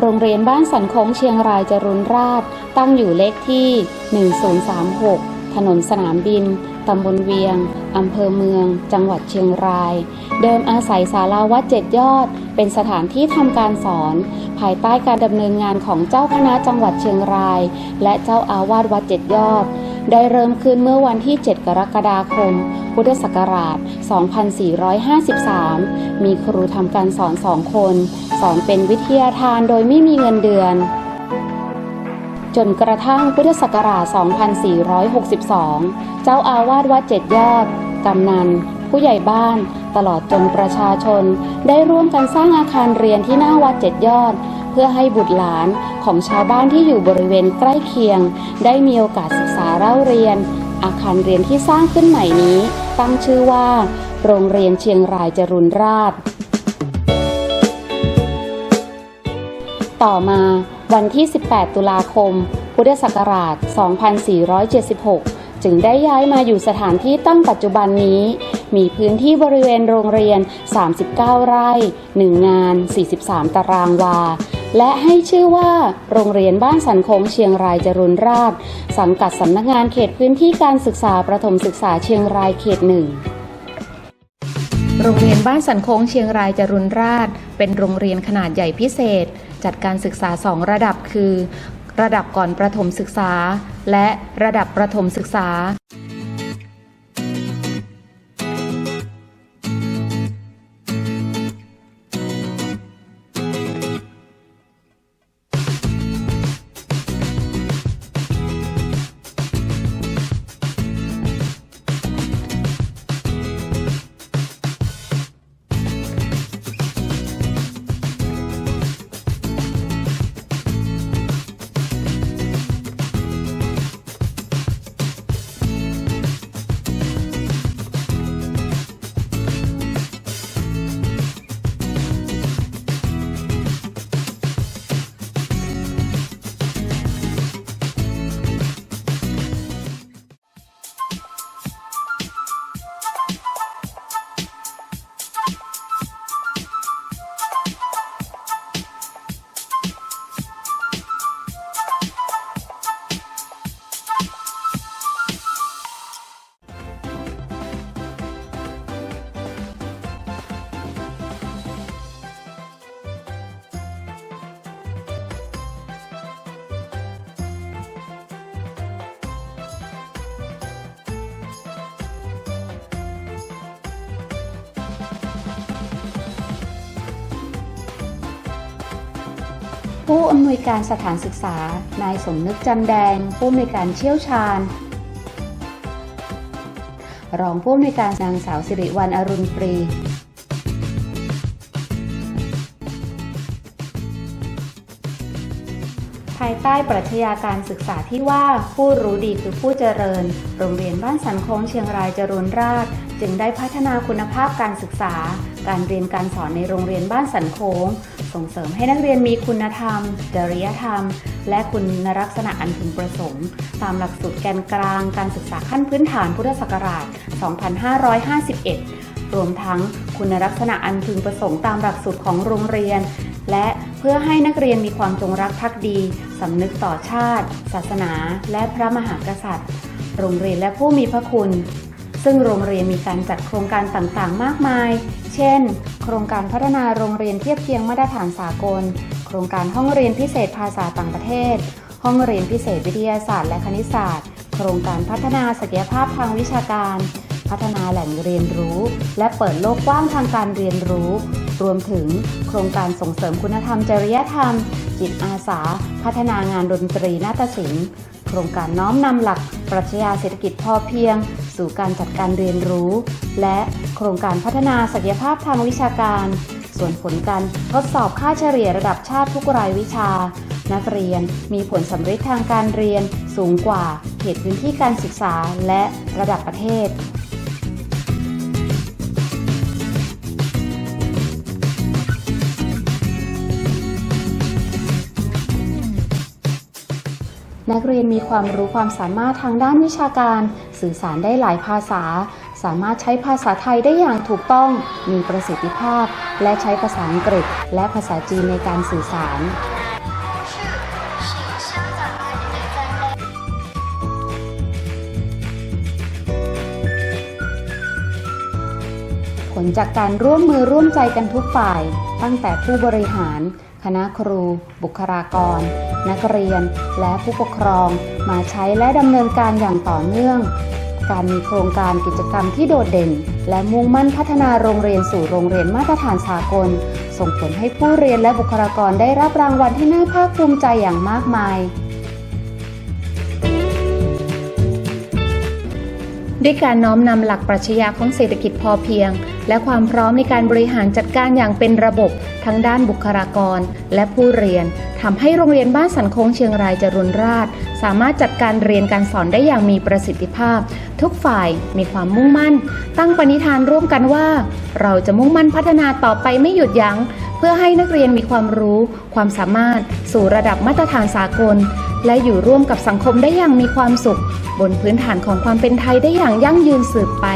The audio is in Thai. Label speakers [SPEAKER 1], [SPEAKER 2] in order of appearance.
[SPEAKER 1] โรงเรียนบ้านสันโค้งเชียงรายจรุนราศ์ตั้งอยู่เลขที่ 1036 ถนนสนามบิน ตำบลเวียง อำเภอเมือง จังหวัดเชียงราย เดิมอาศัยศาลาวัดเจ็ดยอด เป็นสถานที่ทำการสอน ภายใต้การดำเนินงานของเจ้าคณะจังหวัดเชียงราย และเจ้าอาวาสวัดเจ็ดยอด ได้เริ่มขึ้นเมื่อวันที่ 7 กรกฎาคม พุทธศักราช 2453 มีครูทำการสอนสองคน สอนเป็นวิทยาทานโดยไม่มีเงินเดือน จนกระทั่งพุทธศักราช 2462 เจ้าอาวาสวัดเจ็ดยอด กำนัน ผู้ใหญ่บ้านตลอดจนประชาชน ได้ร่วมกันสร้างอาคารเรียนที่หน้าวัดเจ็ดยอด เพื่อให้บุตรหลานของชาวบ้านที่อยู่บริเวณใกล้เคียง ได้มีโอกาสศึกษาเล่าเรียน อาคารเรียนที่สร้างขึ้นใหม่นี้ ตั้งชื่อว่า โรงเรียนเชียงรายจรุนราษฎร์ต่อมาวันที่ 18 ตุลาคม พุทธศักราช 2476จึงได้ย้ายมาอยู่สถานที่ตั้งปัจจุบันนี้ มีพื้นที่บริเวณโรงเรียน 39 ไร่ 1 งาน 43 ตารางวา และให้ชื่อว่าโรงเรียนบ้านสันคงเชียงรายจรุนราษฎร์สังกัดสำนักงานเขตพื้นที่การศึกษาประถมศึกษาเชียงรายเขตหนึ่งโรงเรียนบ้านสันคงเชียงรายจรุนราษฎร์เป็นโรงเรียนขนาดใหญ่พิเศษ จัดการศึกษา2ระดับคือ ระดับก่อนประถมศึกษา และระดับประถมศึกษา ผู้อำนวยการสถานศึกษา นายสมนึกจันแดง ผู้อำนวยการเชี่ยวชาญ รองผู้อำนวยการนางสาวสิริวัลอรุณปรีภายใต้ปรัชญาการศึกษาที่ว่าผู้รู้ดีคือผู้เจริญ โรงเรียนบ้านสันโค้งเชียงรายจรุนราษฎร์จึงได้พัฒนาคุณภาพการศึกษา การเรียนการสอนในโรงเรียนบ้านสันโค้ง ส่งเสริมให้นักเรียนมีคุณธรรม จริยธรรม และคุณลักษณะอันพึงประสงค์ ตามหลักสูตรแกนกลางการศึกษาขั้นพื้นฐานพุทธศักราช 2551 รวมทั้งคุณลักษณะอันพึงประสงค์ตามหลักสูตรของโรงเรียน และเพื่อให้นักเรียนมีความจงรักภักดีสำนึกต่อชาติ ศาสนา และพระมหากษัตริย์ โรงเรียนและผู้มีพระคุณ ซึ่งโรงเรียนมีการจัดโครงการต่างๆ มากมาย เช่น โครงการพัฒนาโรงเรียนเทียบเคียงมาตรฐานสากล โครงการห้องเรียนพิเศษภาษาต่างประเทศ ห้องเรียนพิเศษวิทยาศาสตร์และคณิตศาสตร์ โครงการพัฒนาศักยภาพทางวิชาการ พัฒนาแหล่งเรียนรู้ และเปิดโลกกว้างทางการเรียนรู้ รวมถึง โครงการส่งเสริมคุณธรรมจริยธรรม จิตอาสา พัฒนางานดนตรีนาฏศิลป์ โครงการน้อมนำหลักปรัชญาเศรษฐกิจพอเพียง สู่การจัดการเรียนรู้ และโครงการพัฒนาศักยภาพทางวิชาการ ส่วนผลการทดสอบค่าเฉลี่ยระดับชาติทุกรายวิชา นักเรียนมีผลสำเร็จทางการเรียนสูงกว่าเขตพื้นที่การศึกษาและระดับประเทศ นักเรียนมีความรู้ความสามารถทางด้านวิชาการ สื่อสารได้หลายภาษา สามารถใช้ภาษาไทยได้อย่างถูกต้อง มีประสิทธิภาพ และใช้ภาษาอังกฤษ และภาษาจีนในการสื่อสารผลจากการร่วมมือร่วมใจกันทุกฝ่าย ตั้งแต่ผู้บริหาร คณะครู บุคลากร นักเรียนและผู้ปกครองมาใช้และดำเนินการอย่างต่อเนื่อง การมีโครงการกิจกรรมที่โดดเด่น และมุ่งมั่นพัฒนาโรงเรียนสู่โรงเรียนมาตรฐานสากล ส่งผลให้ผู้เรียนและบุคลากรได้รับรางวัลที่น่าภาคภูมิใจอย่างมากมายด้วยการน้อมนำหลักปรัชญาของเศรษฐกิจพอเพียง และความพร้อมในการบริหารจัดการอย่างเป็นระบบ ทั้งด้านบุคลากร และผู้เรียน ทำให้โรงเรียนบ้านสันโค้งเชียงรายจรุนราษฎร์สามารถจัดการเรียนการสอนได้อย่างมีประสิทธิภาพ ทุกฝ่ายมีความมุ่งมั่น ตั้งปณิธานร่วมกันว่า เราจะมุ่งมั่นพัฒนาต่อไปไม่หยุดยัง้ง เพื่อให้นักเรียนมีความรู้ ความสามารถ สู่ระดับมาตรฐานสากล และอยู่ร่วมกับสังคมได้อย่างมีความสุข บนพื้นฐานของความเป็นไทยได้อย่างยั่งยืนสืบไป